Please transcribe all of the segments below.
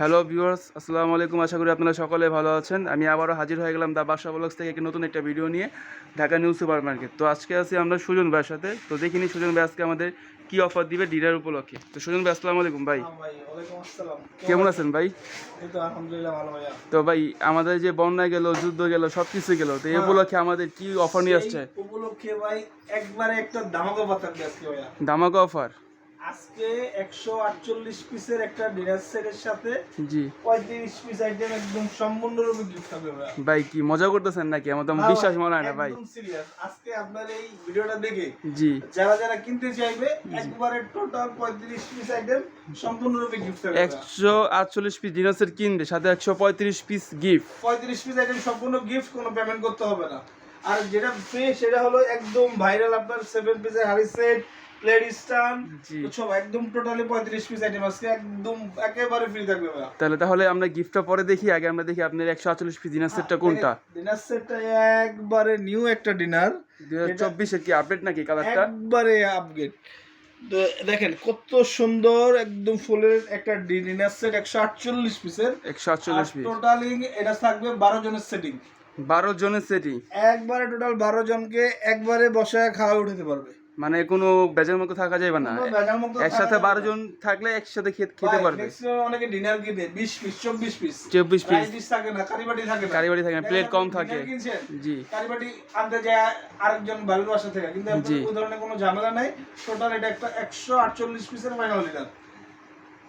Hello viewers আসসালামু আলাইকুম। আশা করি আপনারা সকলে ভালো আছেন। আমি আবারও হাজির হয়ে গেলাম দা বাসা ব্লগস থেকে একটি নতুন একটা ভিডিও নিয়ে ঢাকা নিউ সুপার মার্কেট তো আজকে আছি আমরা সুজন ভাইয়ের সাথে। তো দেখিনি সুজন ভাই আজকে আমাদের কি অফার দিবে ডিনার উপলক্ষে। তো সুজন ভাই আসসালামু আলাইকুম ভাই। হ্যাঁ। কেমন আছেন? ভাই? তো আলহামদুলিল্লাহ ভালো ভাইয়া। তো ভাই আমাদের যে বন্যা গেল যুদ্ধ গেল সব কিছু গেল তো এই উপলক্ষে আমাদের কি অফার নিয়ে আসছে? উপলক্ষে ভাই একবারে একটা ধামাকা অফার। ধামাকা অফার আজকে 148 পিসের একটা ডিনার সেটের সাথে জি। 35 পিস আইটেম একদম সম্পূর্ণরূপে গিফট ভাইয়া। ভাই কি মজা করতেছেন নাকি? আমার তো বিশ্বাস মনে হয় না ভাই। আজকে আপনার এই ভিডিওটা দেখে জি। যারা যারা কিনতে চাইবে একবারে টোটাল 35 পিস আইটেম সম্পূর্ণরূপে গিফট ভাইয়া। একশো আটচল্লিশ পিস ডিনার সেট কিনবে সাথে একশো পঁয়ত্রিশ পিস গিফট 35 পিস আইটেম সম্পূর্ণ গিফট কোনো পেমেন্ট করতে হবে না। আর যেটা ফ্রি সেটা হলো একদম ভাইরাল আপনার 7 পিসের হাড়ি সেট সব একদম টোটালি 35 পিস আইটেম আজকে একদম একেবারে ফ্রি থাকবে তাহলে তাহলে আমরা গিফটটা পরে দেখি আগে আমরা দেখি আপনার একশো আটচল্লিশ পিস ডিনার সেটটা কোনটা? ডিনার সেটটা একবারে নিউ একটা ডিনার কি আপডেট নাকি কালারটা একবারে দেখেন কত সুন্দর একদম ফুলের একটা ডিনার সেট 148 পিসের পিস টোটালি এটা থাকবে 12 জনের সেটিং বারো জনের সেটই একবারে টোটাল 12 জনকে একবারে বসায় খাওয়া উঠাতে পারবে। মানে কোনো বেজার মতো থাকা যাবে না। মুক্ত একসাথে বারো জন থাকলে একসাথে খেতে পারবে। maximum অনেকে ডিনার কিনে 20 পিস 24 পিস চব্বিশ পিস থাকে না কারিবাটি থাকে না। কারিবাটি থাকে না, প্লেট কম থাকে। জি। কারিবাটি আনতে যায় আরেকজন বাড়ির বাসা থেকে। কিন্তু জি। ধরনের কোনো ঝামেলা নাই। টোটাল এটা একটা 148 পিসের ফাইনাল ডিনার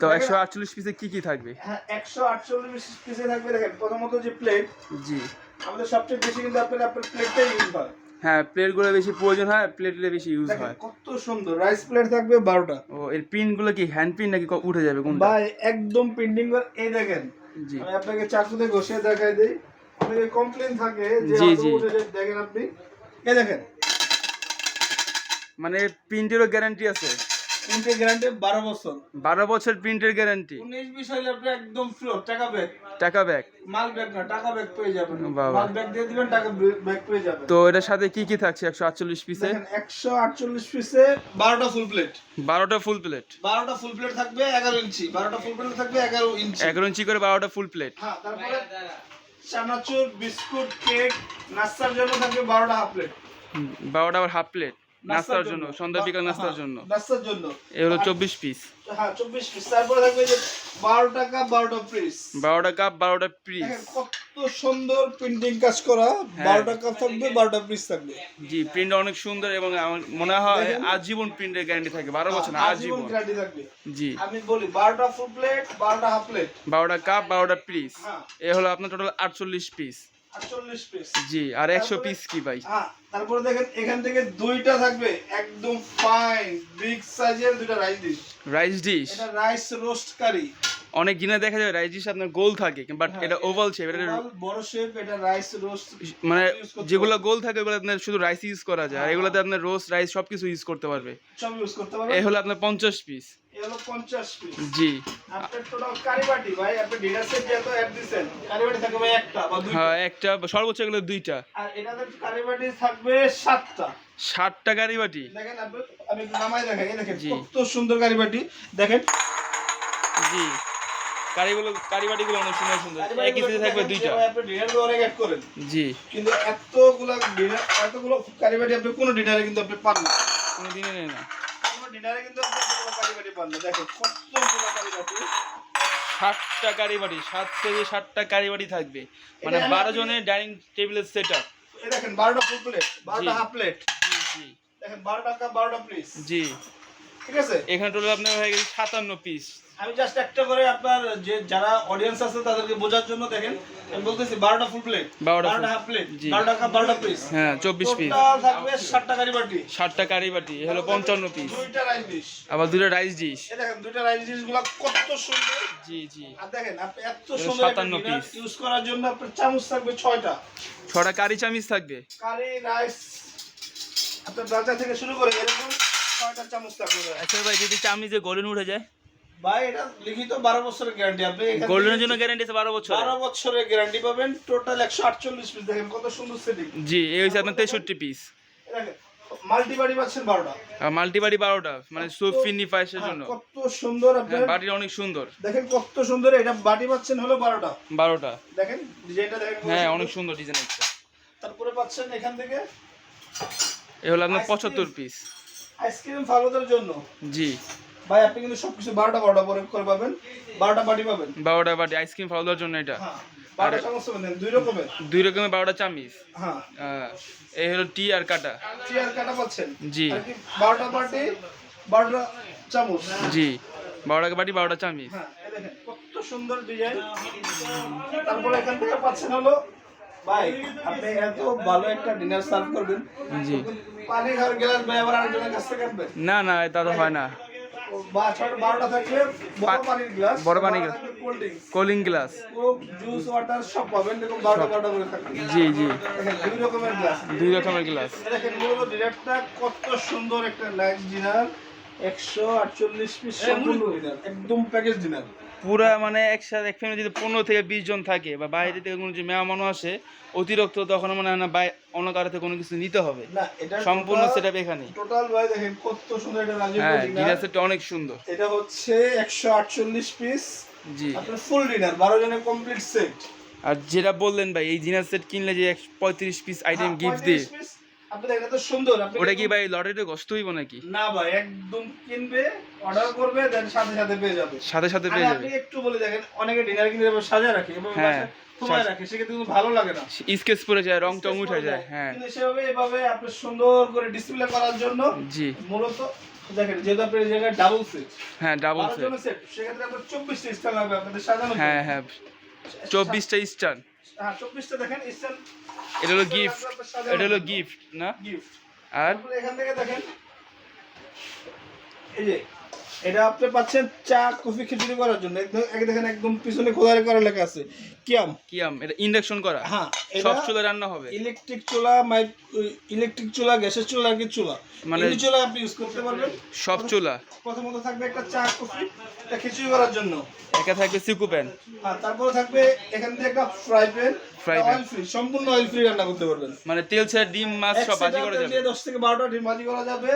তো একশো আটচল্লিশ পিসে কি কি থাকবে? হ্যাঁ 148 পিসে থাকবে দেখেন প্রথমত যে প্লেট জি। আমাদের সবচেয়ে বেশি কিন্তু আপনার আপনার প্লেটটাই ইউজ হয়। হ্যাঁ প্লেটগুলো বেশি প্রয়োজন হয় প্লেটগুলো বেশি ইউজ হয়। কত সুন্দর রাইস প্লেট থাকবে 12টা ও এর প্রিন্টগুলো কি হ্যান্ড পিন নাকি উঠে যাবে কোনটা? ভাই একদম পেন্ডিং এই দেখেন জি। আমি আপনাকে চাকুতে ঘষে দেখাই দেই। অনেকে কমপ্লেন থাকে যে জি, জি। দেখেন আপনি। এই দেখেন। মানে প্রিন্টেরও গ্যারান্টি আছে। তিনটে গ্যারান্টি বারো বছর। বারো বছর প্রিন্টের গ্যারান্টি উনিশ বিশ হলে আপনি একদম ফ্লোর টাকা ব্যাগ টাকা ব্যাগ মাল ব্যাগ না টাকা ব্যাগ পেয়ে যাবেন। মাল ব্যাগ দিয়ে দিবেন টাকা ব্যাগ পেয়ে যাবেন। তো এটার সাথে কি কি থাকছে? একশো আটচল্লিশ পিসে দেখেন একশো আটচল্লিশ পিসে বারোটা ফুল প্লেট বারোটা ফুল প্লেট বারোটা ফুল প্লেট থাকবে এগারো ইঞ্চি। বারোটা ফুল প্লেট থাকবে এগারো ইঞ্চি। এগারো ইঞ্চি করে বারোটা ফুল প্লেট হ্যাঁ তারপরে চানাচুর বিস্কুট কেক নাস্তার জন্য থাকবে বারোটা হাফ প্লেট বারোটা আবার হাফ প্লেট নাস্তার জন্য সন্ধ্যা বিকাল নাস্তার জন্য। নাস্তার জন্য। এ হলো চব্বিশ পিস হ্যাঁ চব্বিশ পিস তারপরে থাকবে যে বারো টাকা বারোটা পিস বারোটা কাপ বারোটা পিস কত সুন্দর প্রিন্টিং কাজ করা। হ্যাঁ। বারোটা কাপ থাকবে বারোটা পিস থাকবে। জি প্রিন্ট অনেক সুন্দর এবং আমার মনে হয় আজীবন প্রিন্টের গ্যারান্টি থাকে বারো বছর না আজীবন গ্যারান্টি থাকবে। জি। আমি বলি বারোটা ফুল প্লেট বারোটা হাফ প্লেট বারোটা কাপ বারোটা পিস হ্যাঁ। এ হলো আপনার টোটাল আটচল্লিশ পিস আটচল্লিশ পিস জি আর একশো পিস কি ভাই? হ্যাঁ তারপরে দেখেন এখান থেকে দুইটা থাকবে একদম ফাইন বিগ সাইজের দুইটা রাইস ডিশ রাইস ডিশ এটা রাইস রোস্ট কারি অনেক দিনে দেখা যায় রাইস ডিশ আপনার গোল থাকে বাট হ্যাঁ, এটা ওভাল শেপ এটা বড় শেপ এটা রাইস রোস্ট মানে যেগুলো গোল থাকে ওগুলো আপনার শুধু রাইস ইউজ করা যায় আর এগুলোতে আপনার রোস্ট রাইস সবকিছু ইউজ করতে পারবে। সব ইউজ করতে এ পারবেন হলো আপনার পঞ্চাশ পিস এই হলো পঞ্চাশ পিস জি। আপনার টোটাল কারিবাটি ভাই আপনি ডিনার সেট যত অ্যাড দিচ্ছেন কারিবাটি থাকবে ভাই একটা বা দুইটা। হ্যাঁ একটা সর্বোচ্চ এগুলো দুইটা। আর এটাতে কারিবাটি থাকবে সাতটা। ষাটটা গাড়ি বাটি। দেখেন আমি একটু নামাই দেখাই এই দেখেন। কত সুন্দর কারিবাটি দেখেন। জি। কারিগুলো কারি বাটিগুলো অনেক সুন্দর সুন্দর। একই সাথে থাকবে দুইটা। আপনি অনেক অ্যাড করেন। জি। কিন্তু এতগুলো ডিনার এতগুলো কারিবাটি আপনি কোনো ডিনারে কিন্তু আপনি পান না। কোনো দিনে নেই না। কোনো ডিনারে কিন্তু আপনি কোনো কারিবাটি পান না। দেখেন কতগুলো কারিবাটি ষাটটা কারি বাটি সাত থেকে ষাটটা কারি বাটি থাকবে। মানে বারো জনের ডাইনিং টেবিলের সেট আপ দেখেন বারোটা ফুল প্লেট বারোটা হাফ প্লেট জি জি। দেখেন বারো টাকা বারোটা প্লিজ জি। ঠিক আছে? এখানে টোটাল আপনার হয়ে গেছে সাতান্ন পিস আমি জাস্ট একটা করে আপনার যে যারা অডিয়েন্স আছে তাদেরকে বোঝার জন্য দেখেন আমি বলতেছি বারোটা ফুল প্লেট বারোটা হাফ প্লেট জি। বারো বারোটা পিস হ্যাঁ চব্বিশ পিস থাকবে ষাটটা কারি বাটি। ষাটটা কারি বাটি হলো পঞ্চান্ন পিস দুইটা রাইস ডিশ আবার রাইস ডিশ দেখেন দুইটা রাইস ডিশগুলো কত সুন্দর। জি জি। আর দেখেন আপনি এত সুন্দর 57 piece। ইউজ করার জন্য আপনার চামচ থাকবে ছয়টা। ছটা কারি চামিচ থাকবে। কারি রাইস আপনার থেকে শুরু করে এরকম ছয়টা চামচ থাকবে আচ্ছা ভাই যদি চামিচে গোল্ডেন উঠে যায়? ভাই এটা লিখিত বারো বছরের গ্যারান্টি আপনি গোল্ডেনের জন্য গ্যারান্টি আছে বারো বছর বারো বছরের গ্যারান্টি পাবেন। টোটাল একশো আটচল্লিশ পিস দেখেন কত সুন্দর সেটিং জি এই হচ্ছে আপনার তেষট্টি পিস পাচ্ছেন বারোটা। মাল্টিবাড়ি বারোটা মানে সুপ ফিন্নি হ্যাঁ, জন্য। কত সুন্দর হ্যাঁ আপনার বাটিটা অনেক সুন্দর। দেখেন কত সুন্দর এটা বাটি পাচ্ছেন হলো বারোটা। বারোটা। দেখেন ডিজাইনটা দেখেন হ্যাঁ অনেক সুন্দর। ডিজাইন একটা তারপরে পাচ্ছেন এখান থেকে এ হলো আপনার পঁচাত্তর পিস আইসক্রিম ফালুদার জন্য? জি। ভাই আপনি কিন্তু সবকিছু বারোটা বারোটা পরে করে পাবেন। বারোটা বাটি পাবেন। বারোটা বাটি আইসক্রিম ফাউলার জন্য এটা। হ্যাঁ বারোটা চামচ পাবেন দুই রকমের। দুই রকমের বারোটা চামিচ। হ্যাঁ। এই হলো টি আর কাটা। চেয়ার কাটা পাচ্ছেন? জি। আর বারোটা বাটি বারোটা চামচ। জি বারোটা বাটি বারোটা চামিচ। হ্যাঁ কত সুন্দর ডিজাইন। তারপরে এখান থেকে পাচ্ছেন হলো ভাই আপনি এত ভালো একটা ডিনার সার্ভ করবেন। জি। পানি খাওয়ার গ্লাস ভাই আবার আরেকজনের কাছ থেকে আনবেন। না না তা তো হয় না। বড় পা- পানির গ্লাস বড় glass. Cold cooling glass juice water সব পাবেন দেখুন বারোটা বারোটা করে থাকবে। জি জি। দুই রকমের গ্লাস দুই রকমের গ্লাস দেখেন মূলত ডিনারটা কত সুন্দর একটা লাইট ডিনার একশো আটচল্লিশ পিস সম্পূর্ণ ডিনার একদম প্যাকেজ ডিনার পুরা মানে একসাথে এক ফ্যামিলি যদি পনেরো থেকে বিশ জন থাকে বা বাইরে থেকে কোনো যে মেহমানও আসে অতিরিক্ত তখন মনে হয় না বাই অন্য কারও থেকে কোনো কিছু নিতে হবে। না এটা সম্পূর্ণ সেটা এখানে। টোটাল ভাই দেখেন কত সুন্দর রাজকীয় হ্যাঁ ডিনার সেটটা অনেক সুন্দর। এটা হচ্ছে একশো আটচল্লিশ পিস জি। আপনার ফুল ডিনার বারো জনের কমপ্লিট সেট আর যেটা বললেন ভাই এই ডিনার সেট কিনলে যে এক- পঁয়ত্রিশ পিস আইটেম গিফট দিই সুন্দর ওটা কি ভাই লটারিতে কষ্ট হইব নাকি? না ভাই একদম কিনবে অর্ডার করবে দেন সাথে সাথে পেয়ে যাবে। সাথে সাথে পেয়ে যাবে। আপনি একটু বলে দেখেন অনেকে ডিনার কিনে সাজা রাখে এবং হ্যাঁ, সময় রাখে সেক্ষেত্রে কিন্তু ভালো লাগে না। স্কেচ পরে যায় রং টং উঠে যায় হ্যাঁ। কিন্তু সেভাবে এভাবে আপনি সুন্দর করে ডিসপ্লে করার জন্য জি। মূলত দেখেন যেহেতু আপনি জায়গায় ডাবল সেট হ্যাঁ ডাবল সেট সেক্ষেত্রে আপনার চব্বিশটা স্টার লাগবে আপনাদের সাজানো হ্যাঁ হ্যাঁ চব্বিশটা স্টান হ্যাঁ চব্বিশটা দেখেন স্টার এটা হলো গিফট এটা হলো গিফট না? আর? এখান থেকে দেখেন এই যে এটা আপনি পাচ্ছেন চা কফি খিচুড়ি করার জন্য। একদম এক দেখেন একদম পিছনে খোদাই করা লেখা আছে। কিয়াম। কি আম এটা ইন্ডাকশন করা। হ্যাঁ সব চুলা রান্না হবে। ইলেকট্রিক চুলা মাই ইলেকট্রিক চুলা গ্যাসের চুলা আর কি চুলা। মানে- মানে চুলা আপনি ইউজ করতে পারবেন। সব চুলা। প্রথমত থাকবে একটা চা কফি একটা খিচুড়ি করার জন্য। একা থাকবে সিকু প্যান। আর তারপরে থাকবে এখান থেকে একটা fry pan Fry pan। Oil free সম্পূর্ণ অয়েল ফ্রি রান্না করতে পারবেন। মানে তেল ছাড়া ডিম মাছ সব ভাজি করা যাবে। 10 থেকে 12টা ডিম ভাজি করা যাবে।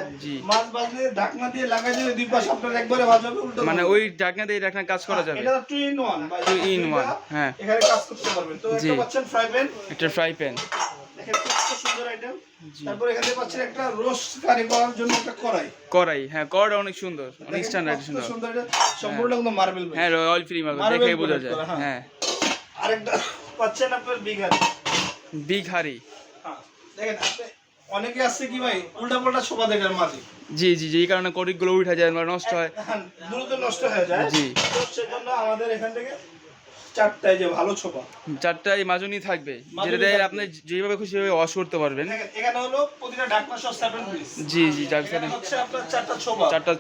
মাছ ভাজলে ঢাকনা দিয়ে লাগাই দিলে দুই পাশ আপনার একবারে ভাজা হবে উল্টো মানে ওই ঢাকনা দিয়ে ঢাকনা কাজ করা যাবে। এটা two in one Two in one, হ্যাঁ। এখানে কাজ করতে পারবেন। তো একটা পাচ্ছেন ফ্রাই প্যান একটা ফ্রাই প্যান দেখেন কত সুন্দর আইটেম তারপর এখানে পাচ্ছেন একটা রোস্ট কারি করার জন্য একটা কড়াই। কড়াই হ্যাঁ কড়াই অনেক সুন্দর অনেক স্ট্যান্ডার্ড সুন্দর। সুন্দর সম্পূর্ণ কিন্তু মার্বেল হ্যাঁ অয়েল ফ্রি মারবে Marble দেখেই বোঝা যায়। হ্যাঁ। হ্যাঁ। আরেকটা পাচ্ছেন আপনার বিঘারি। বিঘারি। হ্যাঁ দেখেন আপনি অনেকে আছে কি ভাই উল্টা পাল্টা সোফা দেখার মাঝে। জি জি জি এই কারণে করিকগুলো উঠে যায় নষ্ট হয়। হ্যাঁ, দ্রুত নষ্ট হয়ে যায়। জি। সেজন্য আমাদের এখান থেকে চারটায় যে ভালো ছোপা। চারটা এই মাজনি থাকবে। যেটা আপনি যেভাবে খুশি ওয়াশ করতে পারবেন। এখানে হলো প্রতিটা ঢাকনা সহ পিস জি জি হচ্ছে আপনার চারটা ছোপা। চারটা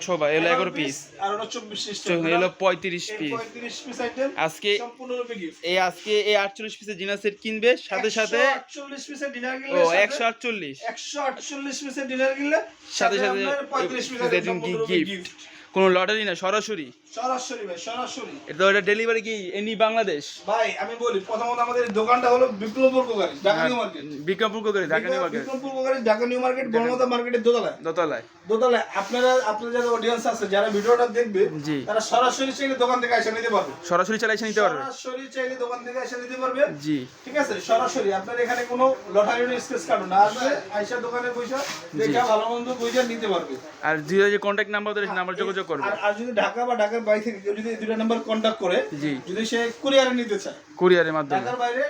এগারো পিস আর হলো চব্বিশ পিস এলো পঁয়ত্রিশ পিস পঁয়ত্রিশ পিস আইটেম আজকে সম্পূর্ণরূপে গিফট এই আজকে এই আটচল্লিশ পিসের ডিনার সেট কিনবে সাথে সাথে আটচল্লিশ পিসের ডিনার ও কিনলে একশো আটচল্লিশ। একশো আটচল্লিশ পিসের ডিনার কিনলে সাথে সাথে পঁয়ত্রিশ এ- পিসের। গিফট কোনো লটারি না সরাসরি। সরাসরি ভাই সরাসরি। এটা এটা ডেলিভারি কি এনি বাংলাদেশ? ভাই আমি বলি প্রথমত আমাদের দোকানটা হলো বিপ্লবপুর কোকারি ঢাকা হ্যাঁ। New market. বিক্রমপুর করে Dhaka new market. Bikrampur crockery Dhaka new market বনমতা মার্কেটের দোতলায়। দোতলায়। দোতলায় আপনারা আপনাদের যারা অডিয়েন্স আছে যারা ভিডিওটা দেখবে জি। তারা সরাসরি চাইলে দোকান থেকে এসে নিতে পারবে। সরাসরি চালাই এসে নিতে পারবে। সরাসরি চাইলে দোকান থেকে এসে নিতে পারবে। জি। ঠিক আছে সরাসরি। আপনার এখানে কোনো লটারির স্কেচ কার্ড না আসবে আইসা দোকানে পয়সা দেখা ভালো মন্দ পয়সা নিতে পারবে। আর যে কন্ট্যাক্ট নাম্বার ওদের নাম্বার যোগাযোগ করবে। আর যদি ঢাকা বা ঢাকার বাইরে থেকে কেউ যদি এই দুটো নাম্বার কন্ট্যাক্ট করে জি। যদি সে কুরিয়ারে নিতে চায়। কুরিয়ারের মাধ্যমে। ঢাকার বাইরে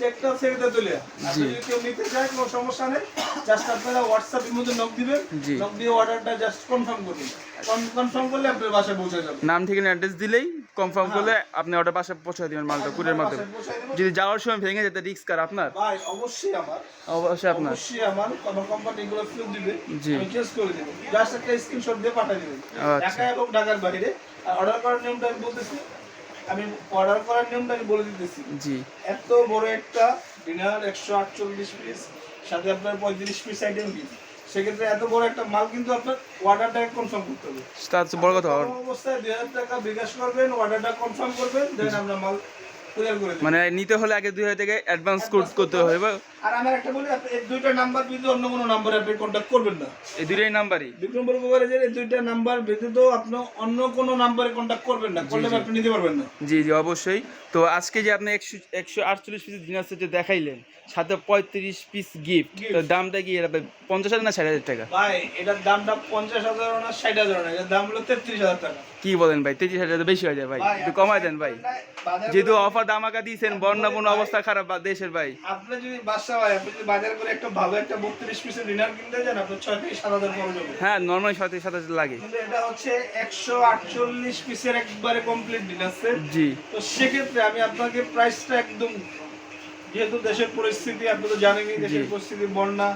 চেকটা ছেড়ে তুলে। যদি কেউ নিতে চায় কোনো সমস্যা নেই। জাস্ট আপনারা হোয়াটসঅ্যাপের মধ্যে নক দিবেন। নক দিয়ে অর্ডারটা জাস্ট কনফার্ম করুন কনফার্ম করলে আপনার বাসায় পৌঁছে যাবে। নাম ঠিকানা অ্যাড্রেস দিলেই কনফার্ম হ্যাঁ। করলে আপনি ওটা বাসায় পৌঁছে দিবেন মালটা কুরিয়ার মাধ্যমে। যদি যাওয়ার সময় ভেঙে যেতে রিস্ক কার? আপনার? ভাই অবশ্যই আমার। অবশ্যই আপনার। অবশ্যই আমার। আমার কোম্পানি এগুলো ফেরত দিবে জি। আমি করে দেবো। জাস্ট একটা স্ক্রিনশট দিয়ে পাঠিয়ে দেবেন। আচ্ছা। ঢাকা এবং ঢাকার বাইরে। আর অর্ডার করার নিয়মটা আমি বলতেছি আমি অর্ডার করার নিয়মটা আমি বলে দিতেছি। জি। এত বড় একটা ডিনার একশো আটচল্লিশ পিস সাথে আপনার পঁয়ত্রিশ পিস আইটেম সেক্ষেত্রে এত বড় একটা মাল কিন্তু আপনার অর্ডারটাকে কনফার্ম করতে হবে। তার বড় কথা অবস্থায় দুই হাজার টাকা বিকাশ করবেন অর্ডারটা কনফার্ম করবেন দেন আমরা মাল করে মানে নিতে হলে আগে দুই হাজার টাকা অ্যাডভান্স করতে হবে আর আমার একটা বলি এই দুইটা নাম্বার অন্য কোনো নাম্বারে আপনি কন্ট্যাক্ট করবেন না। এই দুইটাই নাম্বারই বিক্রম বড় এই দুইটা নাম্বার আপনি অন্য কোনো নাম্বারে কন্ট্যাক্ট করবেন না করলে আপনি নিতে পারবেন না। জি জি অবশ্যই। তো আজকে যে আপনি একশো একশো আটচল্লিশ ডিনার যে দেখাইলেন সাথে পঁয়ত্রিশ পিস গিফট তো দামটা কি এটা পঞ্চাশ হাজার না ষাট হাজার টাকা? ভাই এটার দামটা পঞ্চাশ হাজার না ষাট হাজার না এটার দাম হলো তেত্রিশ হাজার টাকা। কি বলেন ভাই তেত্রিশ হাজার বেশি হয়ে যায় ভাই একটু কমাই দেন ভাই। যেহেতু অফার দামাকা দিয়েছেন বন্যা বন্য অবস্থা খারাপ বা দেশের ভাই। আপনি যদি বাসা ভাই আপনি যদি বাজার করে একটা ভালো একটা বত্রিশ পিসের ডিনার কিনতে যান আপনার ছয় থেকে সাত হাজার খরচ হবে। হ্যাঁ নর্মাল সাথে সাথে লাগে। কিন্তু এটা হচ্ছে একশো আটচল্লিশ পিসের একবারে কমপ্লিট ডিনার সেট জি। তো সেক্ষেত্রে আমি আপনাকে প্রাইসটা একদম যেহেতু দেশের পরিস্থিতি আপনি তো জানেনই দেশের পরিস্থিতি বন্যা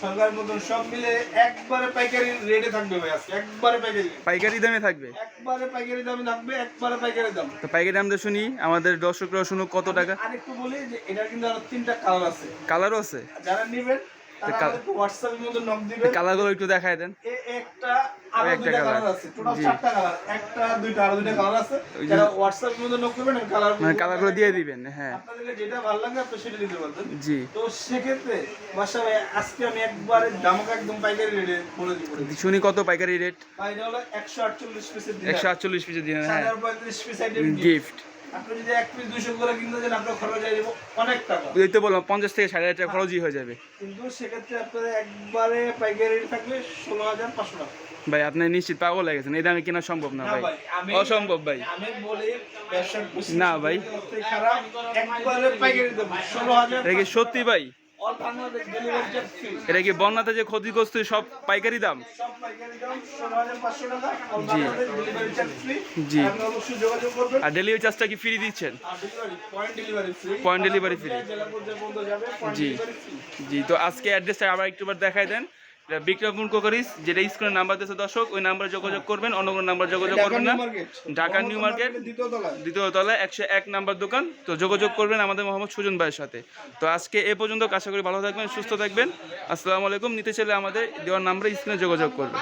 সরকার মতন সব মিলে একবারে পাইকারি রেটে থাকবে ভাই আজকে একবারে পাইকারি পাইকারি দামে থাকবে? একবারে পাইকারি দামে থাকবে একবারে পাইকারি দাম। তো পাইকারি দামটা শুনি আমাদের দর্শকরা শুনুক কত টাকা। আরেকটু বলি যে এটা কিন্তু আরও তিনটা কালার আছে। কালারও আছে? যারা নেবেন তারা কাল- আমাদেরকে হোয়াটসঅ্যাপের মধ্যে নক দিবেন। কালারগুলো একটু দেখায় দেন। একটা আরও একটা কালার আছে। টোটাল চারটা কালার একটা দুইটা আরও দুইটা কালার আছে। ওই যে- যারা মধ্যে নক করবেন কালার মানে কালারগুলো দিয়ে দিবেন হ্যাঁ। যেটা ভালো লাগে আপনি সেটা নিতে পারবেন। জি। তো সেক্ষেত্রে ভাই আজকে আমি একবারে একদম পাইকারি রেটে বলে দিব। শুনি কত পাইকারি রেট হলো একশো আটচল্লিশ পিসের একশো আটচল্লিশ পিসের দিন হ্যাঁ। পিস আইটেম গিফট আপনি যদি এক পিস দুইশো করে কিনতে যান আপনার খরচ হয়ে যাবে অনেক টাকা। ওই তো বললাম পঞ্চাশ থেকে ষাট হাজার টাকা খরচই হয়ে যাবে। কিন্তু সেক্ষেত্রে আপনাদের একবারে পাইকারি থাকবে ষোলো হাজার পাঁচশো টাকা। ভাই আপনি নিশ্চিত পাগল হয়ে গেছেন এই দামে কেনা সম্ভব না ভাই। অসম্ভব ভাই। না ভাই। সত্যি ভাই। এটা কি বন্যাতে যে ক্ষতিগ্রস্ত সব পাইকারি দাম? জি। জি। আর ডেলিভারি চার্জটা কি ফ্রি দিচ্ছেন? পয়েন্ট ডেলিভারি ফ্রি জি। জি তো আজকে অ্যাড্রেসটা আবার একটুবার দেখাই দেন। বিক্রমপুর কোকারিস যেটা স্ক্রিনে নাম্বার দিয়েছে দর্শক ওই নাম্বারে যোগাযোগ করবেন অন্য কোনো নাম্বার যোগাযোগ করবেন না। ঢাকা নিউ মার্কেট দ্বিতীয় তলায়। একশো এক নাম্বার দোকান। তো যোগাযোগ করবেন আমাদের মোহাম্মদ সুজন ভাইয়ের সাথে। তো আজকে এ পর্যন্ত আশা করি ভালো থাকবেন সুস্থ থাকবেন। আসসালামু আলাইকুম নিতে চাইলে আমাদের দেওয়ার নাম্বারে স্ক্রিনে যোগাযোগ করবেন।